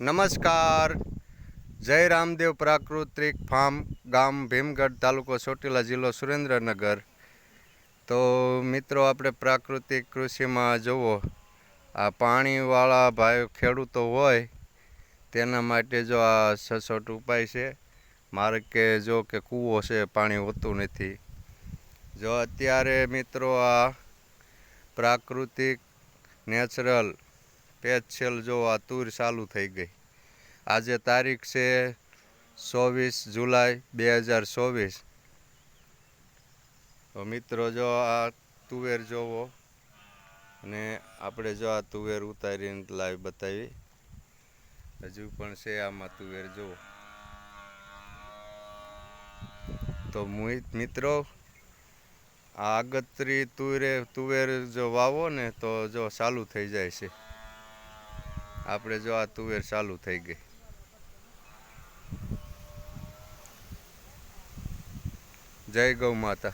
નમસ્કાર. જય રામદેવ પ્રાકૃતિક ફાર્મ, ગામ ભીમગઢ, તાલુકો ચોટીલા જિલ્લો સુરેન્દ્રનગર. તો મિત્રો, આપણે પ્રાકૃતિક કૃષિમાં જુઓ. આ પાણીવાળા ભાઈ ખેડૂતો હોય, તેના માટે જો આ સચોટ ઉપાય છે. મારે કે જો કે કૂવો છે, પાણી હોતું નથી. જો અત્યારે મિત્રો આ પ્રાકૃતિક નેચરલ પેચછેલ જો આ તૂર ચાલુ થઈ ગઈ. આજે તારીખ છે ચોવીસ જુલાઈ બે હજાર ચોવીસ. તો મિત્રો જો આ તુવેર જોવો અને આપણે જો આ તુવેર ઉતારીને લાઈવ બતાવી. હજુ પણ છે આમાં તુવેર જુઓ તો મિત્રો, આ આગતરી તુરે તુવેર જો વાવો ને તો જો ચાલુ થઈ જાય છે. આપણે જો આ તુવેર ચાલુ થઈ ગઈ. જય ગૌ માતા.